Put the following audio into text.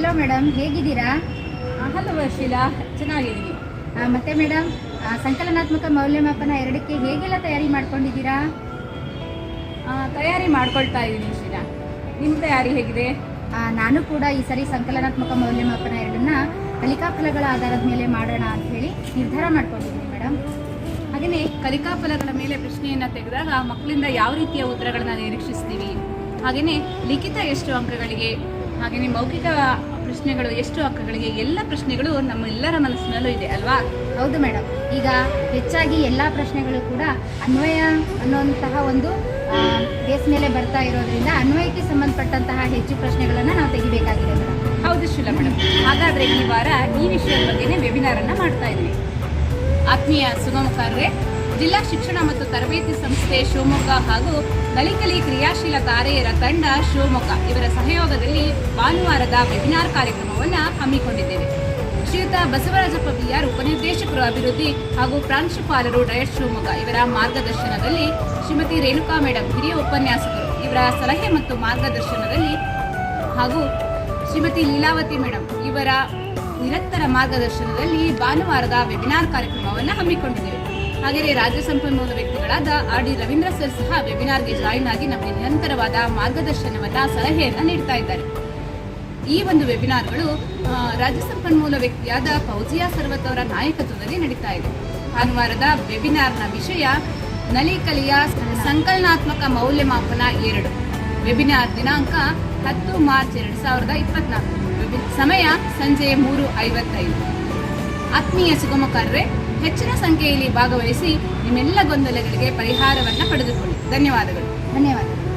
Hello madam ಹೇಗಿದ್ದೀರಾ? Hello Sheela. ಚೆನ್ನಾಗಿದ್ದೀನಿ. ಮತ್ತೆ ಮೇಡಮ್ ಸಂಕಲನಾತ್ಮಕ ಮೌಲ್ಯಮಾಪನ ಎರಡಕ್ಕೆ ಹೇಗೆಲ್ಲ ತಯಾರಿ ಮಾಡ್ಕೊಂಡಿದ್ದೀರಾ? ತಯಾರಿ ಮಾಡ್ಕೊಳ್ತಾ ಇದ್ದೀನಿ ಶೀಲಾ. ನಿಮ್ಮ ತಯಾರಿ ಹೇಗಿದೆ? ನಾನು ಕೂಡ ಈ ಸರಿ ಸಂಕಲನಾತ್ಮಕ ಮೌಲ್ಯಮಾಪನ ಎರಡನ್ನ ಕಲಿಕಾ ಫಲಗಳ ಆಧಾರದ ಮೇಲೆ ಮಾಡೋಣ ಅಂತ ಹೇಳಿ ನಿರ್ಧಾರ ಮಾಡ್ಕೊಂಡಿದ್ದೀನಿ ಮೇಡಮ್ ಹಾಗೆಯೇ ಕಲಿಕಾ ಫಲಗಳ ಮೇಲೆ ಪ್ರಶ್ನೆಯನ್ನು ತೆಗೆದಾಗ ಮಕ್ಕಳಿಂದ ಯಾವ ರೀತಿಯ ಉತ್ತರಗಳನ್ನ ನಿರೀಕ್ಷಿಸ್ತೀವಿ? ಹಾಗೆಯೇ ಲಿಖಿತ ಎಷ್ಟು ಅಂಕಗಳಿಗೆ ಹಾಗೆಯೇ ಮೌಖಿಕ ಪ್ರಶ್ನೆಗಳು ಎಷ್ಟು ಅಕ್ಕಗಳಿಗೆ ಎಲ್ಲ ಪ್ರಶ್ನೆಗಳು ನಮ್ಮೆಲ್ಲರ ಮನಸ್ಸಿನಲ್ಲೂ ಇದೆ ಅಲ್ವಾ? ಹೌದು ಮೇಡಮ್ ಈಗ ಹೆಚ್ಚಾಗಿ ಎಲ್ಲ ಪ್ರಶ್ನೆಗಳು ಕೂಡ ಅನ್ವಯ ಅನ್ನುವಂತಹ ಒಂದು ಬೇಸ್ ಮೇಲೆ ಬರ್ತಾ ಇರೋದ್ರಿಂದ ಅನ್ವಯಕ್ಕೆ ಸಂಬಂಧಪಟ್ಟಂತಹ ಹೆಚ್ಚು ಪ್ರಶ್ನೆಗಳನ್ನು ನಾವು ತೆಗಿಬೇಕಾಗಿದೆ ಮೇಡಮ್ ಹೌದು ಶುಲ ಮೇಡಮ್ ಹಾಗಾದ್ರೆ ಈ ವಾರ ಈ ವಿಷಯದ ಬಗ್ಗೆನೇ ವೆಬಿನಾರ್ ಅನ್ನ ಮಾಡ್ತಾ ಇದ್ವಿ. ಆತ್ಮೀಯ ಸುಗಮಕಾರರೇ ಜಿಲ್ಲಾ ಶಿಕ್ಷಣ ಮತ್ತು ತರಬೇತಿ ಸಂಸ್ಥೆ ಶಿವಮೊಗ್ಗ ಹಾಗೂ ಕಲಿಕಲಿ ಕ್ರಿಯಾಶೀಲ ತಾರೆಯರ ತಂಡ ಶಿವಮೊಗ್ಗ. ಇವರ ಸಹಯೋಗದಲ್ಲಿ ಭಾನುವಾರದ ವೆಬಿನಾರ್ ಕಾರ್ಯಕ್ರಮವನ್ನು ಹಮ್ಮಿಕೊಂಡಿದ್ದೇವೆ. ಶ್ರೀಯುತ ಬಸವರಾಜಪ್ಪ ಬಿಆರ್ ಉಪನಿರ್ದೇಶಕರು ಅಭಿವೃದ್ಧಿ ಹಾಗೂ ಪ್ರಾಂಶುಪಾಲರು ಡಯಟ್ ಶಿವಮೊಗ್ಗ. ಇವರ ಮಾರ್ಗದರ್ಶನದಲ್ಲಿ ಶ್ರೀಮತಿ ರೇಣುಕಾ ಮೇಡಮ್ ಹಿರಿಯ ಉಪನ್ಯಾಸಕರು. ಇವರ ಸಲಹೆ ಮತ್ತು ಮಾರ್ಗದರ್ಶನದಲ್ಲಿ ಹಾಗೂ ಶ್ರೀಮತಿ ಲೀಲಾವತಿ ಮೇಡಮ್ ಇವರ ನಿರಂತರ ಮಾರ್ಗದರ್ಶನದಲ್ಲಿ ಭಾನುವಾರದ ವೆಬಿನಾರ್ ಕಾರ್ಯಕ್ರಮವನ್ನು ಹಮ್ಮಿಕೊಂಡಿದ್ದೇವೆ. ಹಾಗೆಯೇ ರಾಜ್ಯ ಸಂಪನ್ಮೂಲ ವ್ಯಕ್ತಿಗಳಾದ ಆರ್ ಡಿ ರವೀಂದ್ರ ಸರ್ ಸಹ ವೆಬಿನಾರ್ಗೆ ಜಾಯಿನ್ ಆಗಿ ನಮಗೆ ನಿರಂತರವಾದ ಮಾರ್ಗದರ್ಶನವನ್ನ, ಸಲಹೆಯನ್ನ ನೀಡ್ತಾ ಇದ್ದಾರೆ. ಈ ಒಂದು ವೆಬಿನಾರ್ಗಳು ರಾಜ್ಯ ಸಂಪನ್ಮೂಲ ವ್ಯಕ್ತಿಯಾದ ಫೌಜಿಯಾ ಸರ್ವತ್ ಅವರ ನಾಯಕತ್ವದಲ್ಲಿ ನಡೀತಾ ಇದೆ. ಭಾನುವಾರದ ವೆಬಿನಾರ್ನ ವಿಷಯ ನಲಿಕಲಿಯ ಸಂಕಲನಾತ್ಮಕ ಮೌಲ್ಯಮಾಪನ ಎರಡು. ವೆಬಿನಾರ್ ದಿನಾಂಕ ಹತ್ತು ಮಾರ್ಚ್ ಎರಡು ಸಾವಿರದ ಇಪ್ಪತ್ನಾಲ್ಕು. ಸಮಯ ಸಂಜೆ ಮೂರು ಐವತ್ತೈದು. ಆತ್ಮೀಯ ಸುಗಮಕಾರರೇ ಹೆಚ್ಚಿನ ಸಂಖ್ಯೆಯಲ್ಲಿ ಭಾಗವಹಿಸಿ ನಿಮ್ಮೆಲ್ಲ ಗೊಂದಲಗಳಿಗೆ ಪರಿಹಾರವನ್ನು ಪಡೆದುಕೊಳ್ಳಿ. ಧನ್ಯವಾದಗಳು. ಧನ್ಯವಾದ